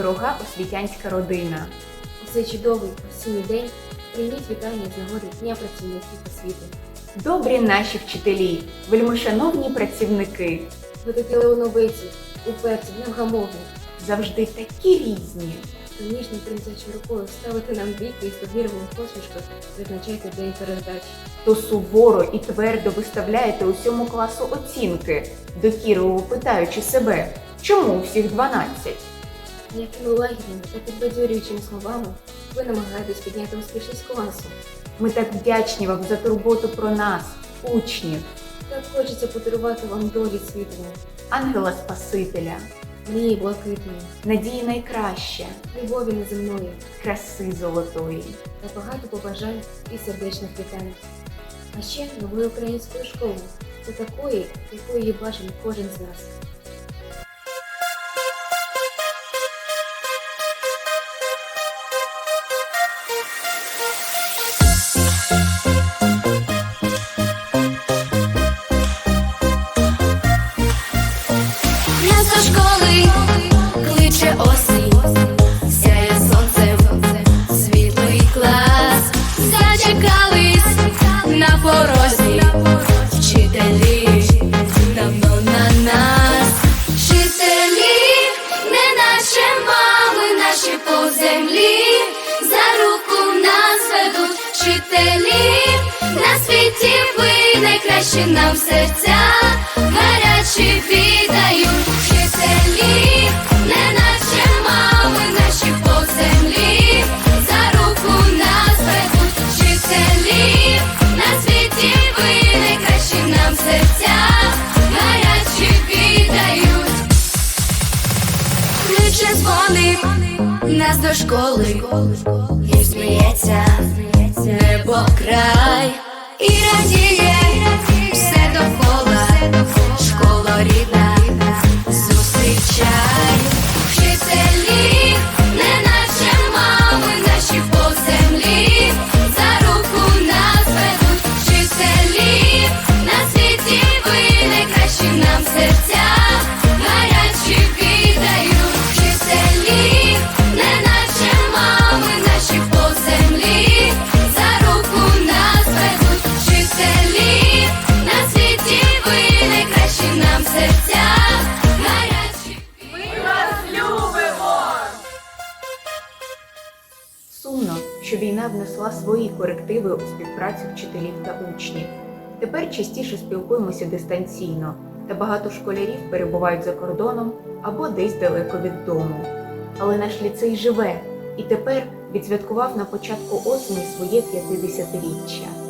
Дорога освітянська родина! У цей чудовий осінній день прийміть вітання з нагоди Дня працівників освіти. Добрі наші вчителі, вельмишановні працівники, Ви такі леоновиці, уперті, невгамовні, завжди такі різні. ніжно тремтячою рукою ставите нам віки і довірливим посмішкою визначайте день передач. То суворо і твердо виставляєте усьому класу оцінки, докірливо питаючи себе, чому у всіх 12? Якими лагідними та підбадьорюючими словами ви намагаєтесь підняти успішність класу. Ми так вдячні вам за турботу про нас, учнів, Так хочеться подарувати вам долі світлої, ангела Спасителя, мрії блакитної, надії найкраще, любові неземної краси золотої. та багато побажань і сердечних вітань. А ще нової української школи, це такої, якою її бачимо кожен з нас. Нас ведуть вчителі, на світі ви найкращі нам серця, гарячі віддають вчителів, не наче мами, наші по землі, за руку нас ведуть вчителі, на світі ви найкращі нам серця, Ключе дзвонить нас до школи, і сміється небо край, і радіє. Все довкола, школа рідна, корективи у співпраці вчителів та учнів. Тепер частіше спілкуємося дистанційно, та багато школярів перебувають за кордоном або десь далеко від дому. Але наш ліцей живе і тепер відсвяткував на початку осені своє 50-річчя.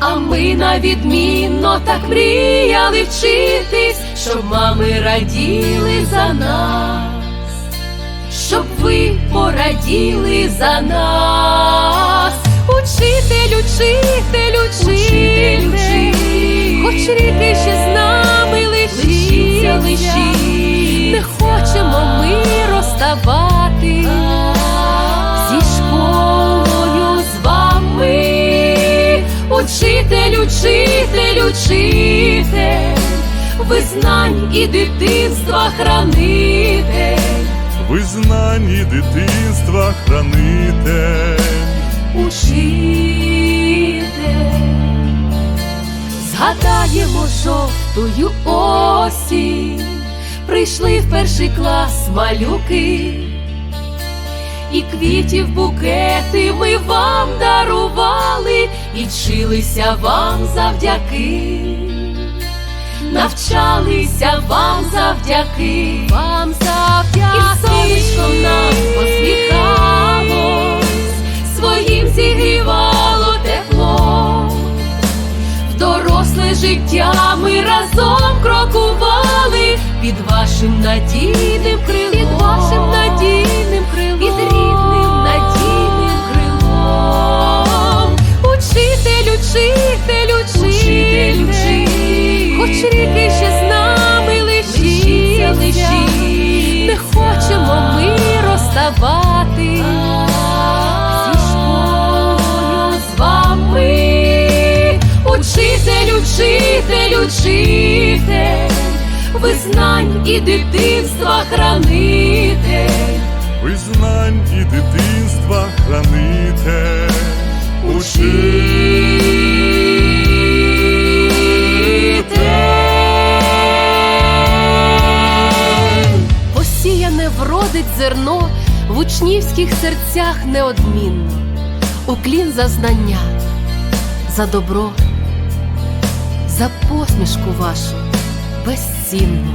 А ми на відмінно так мріяли вчитись, щоб мами раділи за нас, щоб ви пораділи за нас. Учитель, учитель, учитель, хоч ріки ще з нами лишіться, лишіться, не хочемо ми розставати Учитель, учитель, учитель, ви знань і дитинства хранитель. Визнані дитинства хранитель. Учитель, згадаємо жовтую осінь, прийшли в перший клас малюки, і квітів букети ми вам дарували, і вчилися вам завдяки. навчалися вам завдяки, вам завдяки. і сонечко нам посміхалось, своїм зігрівало тепло. В доросле життя ми разом крокували під вашим надійним крилом, під вашим надійним крилом, Учитель, учитель, учитель, учитель, хоч ріки ще з нами лишіться, лишіться, не хочемо ми розставати зі школою з вами. Учитель, учитель, учитель, ви знань і дитинства храните. Визнань і дитинства храните. Учитель. Посіяне вродить зерно в учнівських серцях неодмінно. Уклін за знання, за добро, за посмішку вашу безцінну.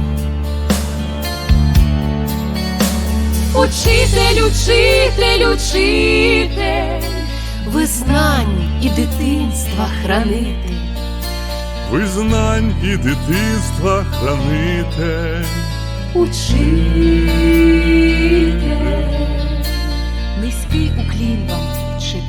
Учитель, учитель, учитель, ви знань і дитинства храните. Визнань і дитинства храните. Учитель, низький уклін вам, вчителю.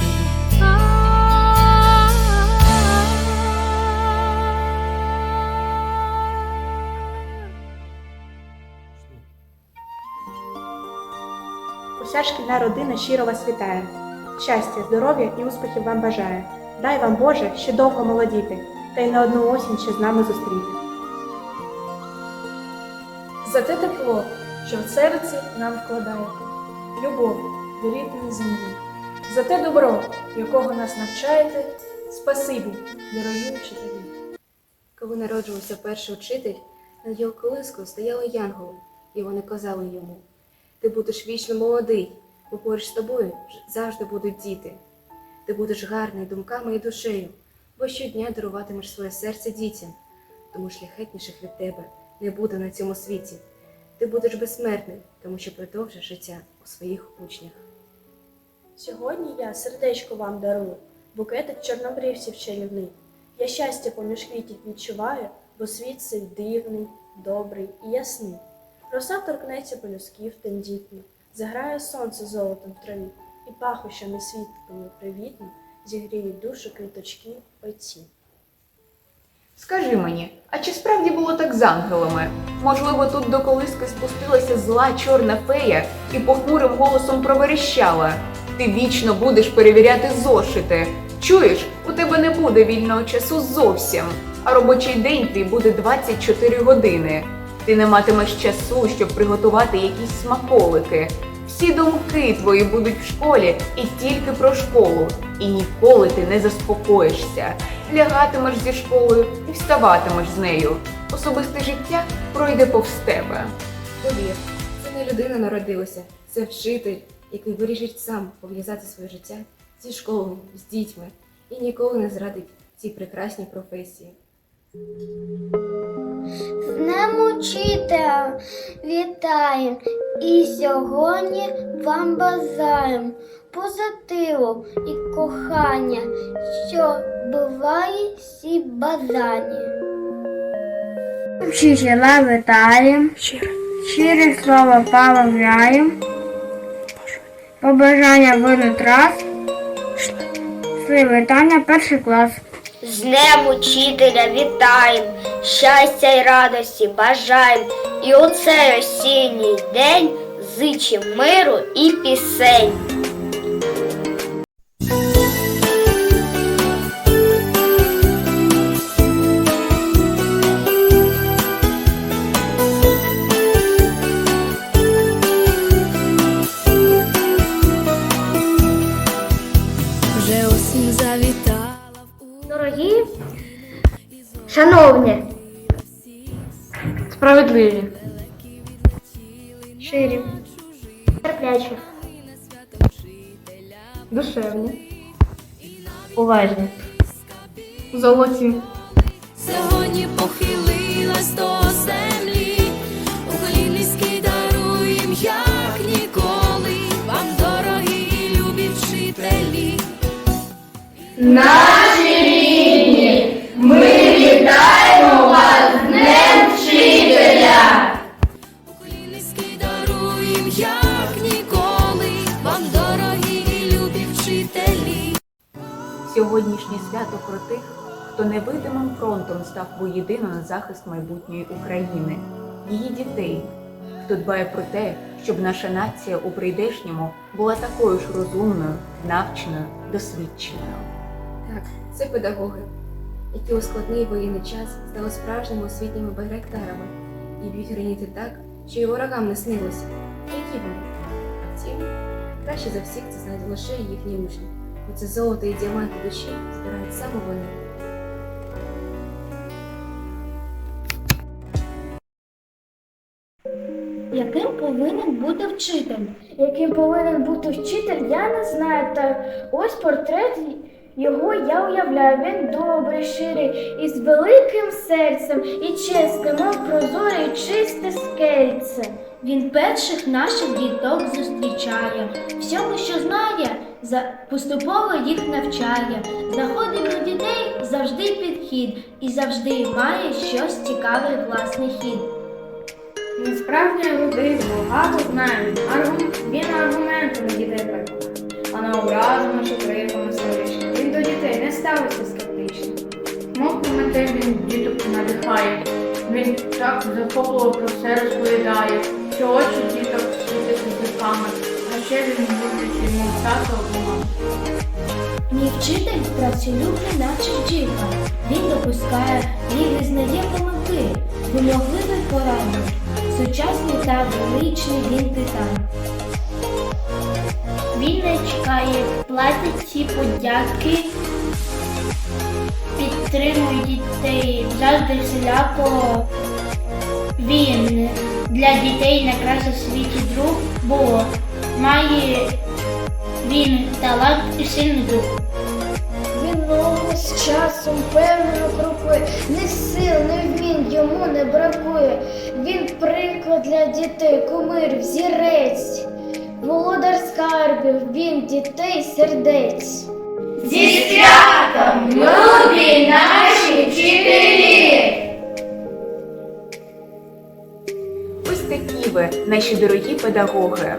Уся шкільна родина щиро вас вітає. Щастя, здоров'я і успіхів вам бажає. Дай вам Боже ще довго молодіти, та й на одну осінь ще з нами зустріти. за те тепло, що в серці нам вкладаєте, любов до рідної землі, за те добро, якого нас навчаєте, спасибі, дорогі вчителі. Коли народжувався перший учитель, над його колискою стояли янголи, і вони казали йому: Ти будеш вічно молодий, бо поруч з тобою завжди будуть діти. Ти будеш гарний думками і душею, бо щодня даруватимеш своє серце дітям, тому шляхетніших від тебе не буде на цьому світі. Ти будеш безсмертним, тому що продовжиш життя у своїх учнях. Сьогодні я сердечко вам дарую, букетик чорнобривців чарівний. Я щастя поміж квітів відчуваю, бо світ цей дивний, добрий і ясний. Роса торкнеться полюсків тендітно, заграє сонце золотом в траві, і пахощами світлими привітно зігріють душу квіточки ойці. Скажи мені, а чи справді було так з ангелами? Можливо, тут до колиски спустилася зла чорна фея і похмурим голосом проверещала. Ти вічно будеш перевіряти зошити. Чуєш, у тебе не буде вільного часу зовсім, а робочий день твій буде 24 години. Ти не матимеш часу, щоб приготувати якісь смаколики. Всі думки твої будуть в школі і тільки про школу. І ніколи ти не заспокоїшся. Лягатимеш зі школою і вставатимеш з нею. Особисте життя пройде повз тебе. Повір, це не людина народилася, це вчитель, який вирішить сам пов'язати своє життя зі школою, з дітьми і ніколи не зрадить цій прекрасній професії. З Днем учителя вітаєм і сьогодні вам бажаєм позитиву і кохання, що буває всі бажання. Вчителя вітаєм, щире слово промовляєм, побажання раз, вітання перший клас. З Днем учителя вітаєм, щастя й радості бажаєм, і у цей осінній день зичим миру і пісень. душевні, уважні, золоті. Сьогодні похилилась до землі, у коліні скидаруєм, як ніколи. Вам дорогі любі вчителі. Сьогоднішнє свято про тих, хто невидимим фронтом став воєдино на захист майбутньої України, її дітей, хто дбає про те, щоб наша нація у прийдешньому була такою ж розумною, навченою, досвідченою. Так, це педагоги, які у складний воєнний час стали справжніми освітніми байрактарами і б'ють граніти так, що й ворогам не снилося. Які вони? Втім, краще за всіх це знають лише їхні учні, бо це золото і діаманти душі збирають саме вони. Яким повинен бути вчитель? Яким повинен бути вчитель, я не знаю. Та ось портрет його я уявляю. Він добрий, щирий, із великим серцем і чесним, мов прозоре і чисте скельце. Він перших наших діток зустрічає, всьому, що знає, поступово їх навчає. Знаходить до дітей завжди підхід і завжди має щось цікаве власний хід. Він справжній ерудит, багато знає. Він, аргум... він аргументами дітей переконує, а не образами чи криками словечки. Він до дітей не ставиться скептично. Мов коментар він діток надихає. Він так захопливо про все розповідає, що очі діток світяться зірками, а він любить йому тато обман. Мій вчитель працелюбний, наче бджілка. Він допускає і визнає помилки, вимогливий порадник. Сучасний та величний він титан. Він не чекає, платить ці подяки, підтримує дітей завжди всіляко. Він для дітей найкращий в світі друг, бо має він талант і сильний дух. Він ногу з часом певно крокує, ні сил, ні вмінь йому не бракує. Він приклад для дітей, кумир, взірець, володар скарбів, він дітей сердець. Зі святом, любі наші вчителі! Ось такі ви, наші дорогі педагоги.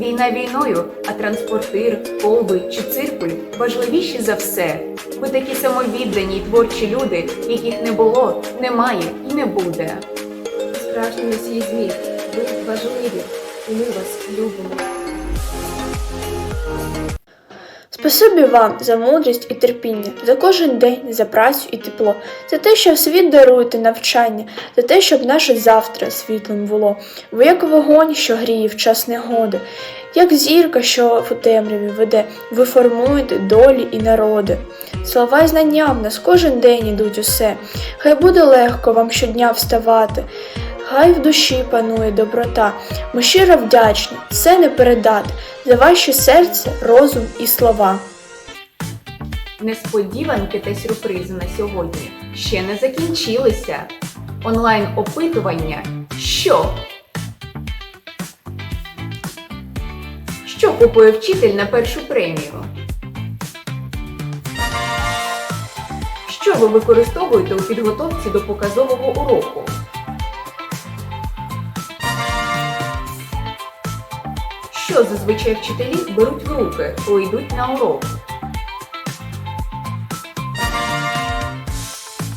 Війна війною, а транспортир, колби чи циркуль важливіші за все. Ви такі самовіддані й творчі люди, яких не було, немає і не буде. Страшні усі змі, ви важливі, і ми вас любимо. Спасибі вам за мудрість і терпіння, за кожен день, за працю і тепло, за те, що світ даруєте навчання, за те, щоб наше завтра світлим було. Ви як вогонь, що гріє в час негоди, як зірка, що в темряві веде, ви формуєте долі і народи. Слова й знання в нас кожен день ідуть усе. Хай буде легко вам щодня вставати. Хай в душі панує доброта. Ми щиро вдячні, це не передати за ваше серце, розум і слова. Несподіванки та сюрпризи на сьогодні ще не закінчилися. Онлайн опитування що? Що купує вчитель на першу премію? Що ви використовуєте у підготовці до показового уроку? Що зазвичай вчителі беруть в руки, коли йдуть на урок?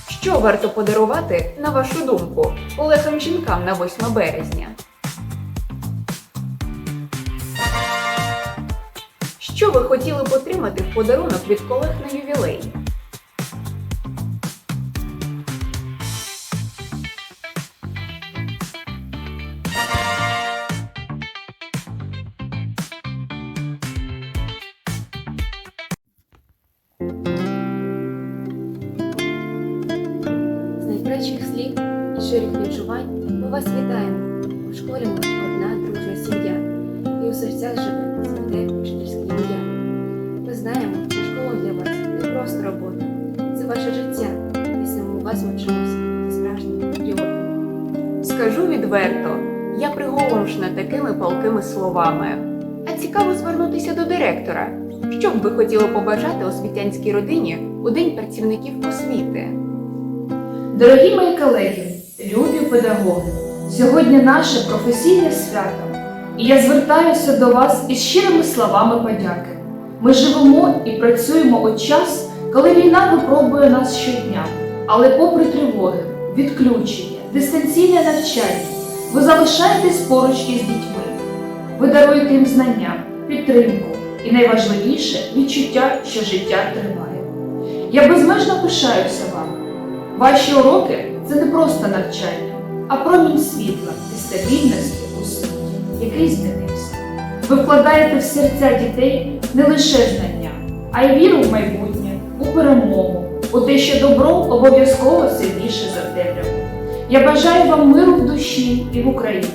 Що варто подарувати, на вашу думку, колегам жінкам на 8 березня? Що ви хотіли б отримати в подарунок від колег на ювілей? Ваше життя, і саме у вас вчимося бути справжніми. Скажу відверто, я приголомшена такими палкими словами. А цікаво звернутися до директора. Що б ви хотіли побажати освітянській родині у День працівників освіти? Дорогі мої колеги, любі педагоги, сьогодні наше професійне свято, і я звертаюся до вас із щирими словами подяки. Ми живемо і працюємо у час, коли війна випробує нас щодня, але попри тривоги, відключення, дистанційне навчання, ви залишаєтесь поруч із дітьми. Ви даруєте їм знання, підтримку і найважливіше відчуття, що життя триває. Я безмежно пишаюся вами. Ваші уроки це не просто навчання, а промінь світла і стабільності у світі, який змінився. Ви вкладаєте в серця дітей не лише знання, а й віру в майбутнє, у перемогу, у те, що добро обов'язково сильніше за темряву. Я бажаю вам миру в душі і в Україні,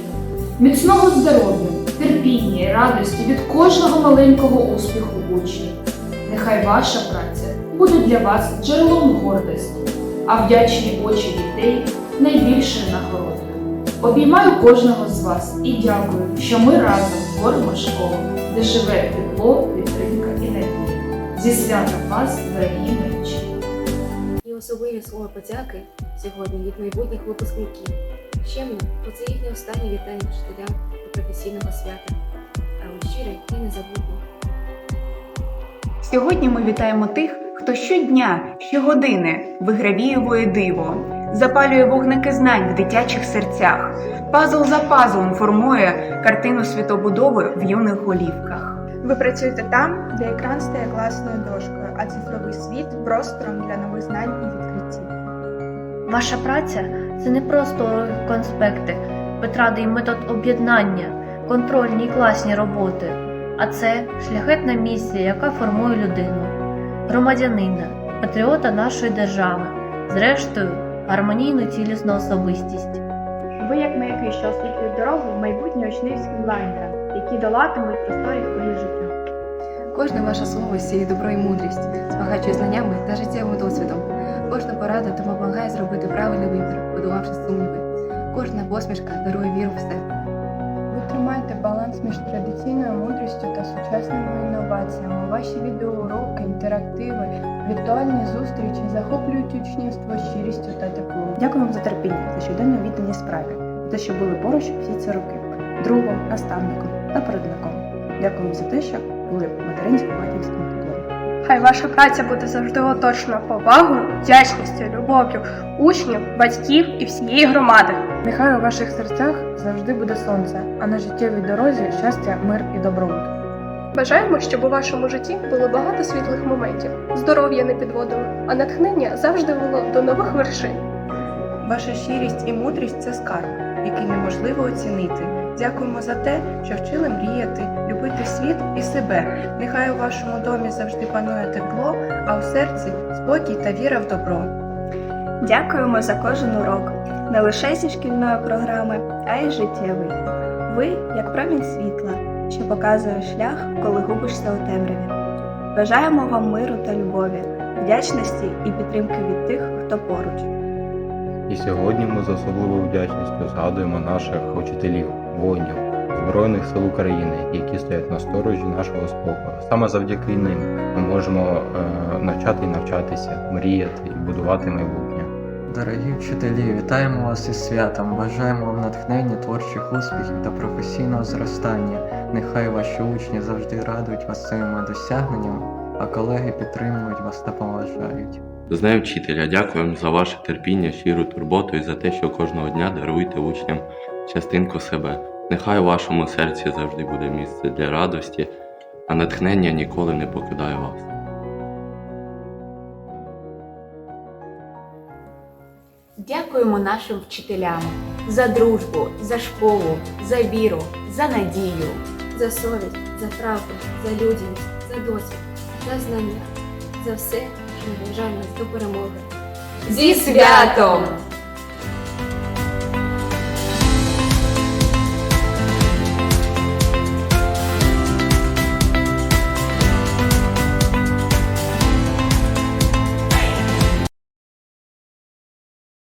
міцного здоров'я, терпіння і радості від кожного маленького успіху учнів. Нехай ваша праця буде для вас джерелом гордості а вдячні очі дітей найбільшою нагородою. Обіймаю кожного з вас і дякую, що ми разом творимо школу, де живе тепло, підтримка і надія. Зі святом вас, дорогі вчителі! І особливі слова подяки сьогодні від майбутніх випускників. Щемно, бо це їхнє останнє вітання вчителям до професійного свята, але щире і незабутнє. Сьогодні ми вітаємо тих, хто щодня, щогодини вигравіює диво, запалює вогники знань в дитячих серцях. Пазл за пазлом формує картину світобудови в юних голівках. Ви працюєте там, де екран стає класною дошкою, а цифровий світ простором для нових знань і відкриттів. Ваша праця це не просто конспекти, витрати і метод об'єднання, контрольні і класні роботи, а це шляхетна місія, яка формує людину, громадянина, патріота нашої держави, зрештою, гармонійну цілісну особистість. Ви як маяки, що освітлюють дорогу в майбутнє учнівським лайнерам, які долатимуть просторі хвилі життя. Кожне ваше слово сіє добро і мудрість, збагачує знаннями та життєвим досвідом. Кожна порада допомагає зробити правильний вибір, подолавши сумніви. Кожна посмішка дарує віру в себе. Ви тримаєте баланс між традиційною мудрістю та сучасними інноваціями. Ваші відеоуроки, інтерактиви, віртуальні зустрічі захоплюють учнівство щирістю та теплом. Дякую вам за терпіння, за щоденну віддані справі, за те, що були поруч всі ці роки, другом, наставником та провідником. Дякую за те, що були материнсько-батьківським теплом. Хай ваша праця буде завжди оточена повагою, вдячністю, любов'ю учнів, батьків і всієї громади. Нехай у ваших серцях завжди буде сонце, а на життєвій дорозі щастя, мир і добробут. Бажаємо, щоб у вашому житті було багато світлих моментів, здоров'я не підводило, а натхнення завжди було до нових вершин. Ваша щирість і мудрість це скарб, який неможливо оцінити. Дякуємо за те, що вчили мріяти, любити світ і себе. Нехай у вашому домі завжди панує тепло, а у серці спокій та віра в добро. Дякуємо за кожен урок, не лише зі шкільної програми, а й життєвий. Ви як промінь світла, що показує шлях, коли губишся у темряві. Бажаємо вам миру та любові, вдячності і підтримки від тих, хто поруч. І сьогодні ми з особливою вдячністю згадуємо наших учителів, воїнів, Збройних сил України, які стоять на сторожі нашого спокою. Саме завдяки ним ми можемо е, навчати і навчатися, мріяти і будувати майбутнє. Дорогі вчителі, вітаємо вас із святом. Бажаємо вам натхнення, творчих успіхів та професійного зростання. Нехай ваші учні завжди радують вас своїми досягненнями, а колеги підтримують вас та поважають. З Днем вчителя дякуємо за ваше терпіння, щиру турботу і за те, що кожного дня даруєте учням частинку себе. Нехай у вашому серці завжди буде місце для радості, а натхнення ніколи не покидає вас. Дякуємо нашим вчителям за дружбу, за школу, за віру, за надію. За совість, за правду, за людяність, за досвід, за знання, за все, що наближає нас до перемоги. Зі святом!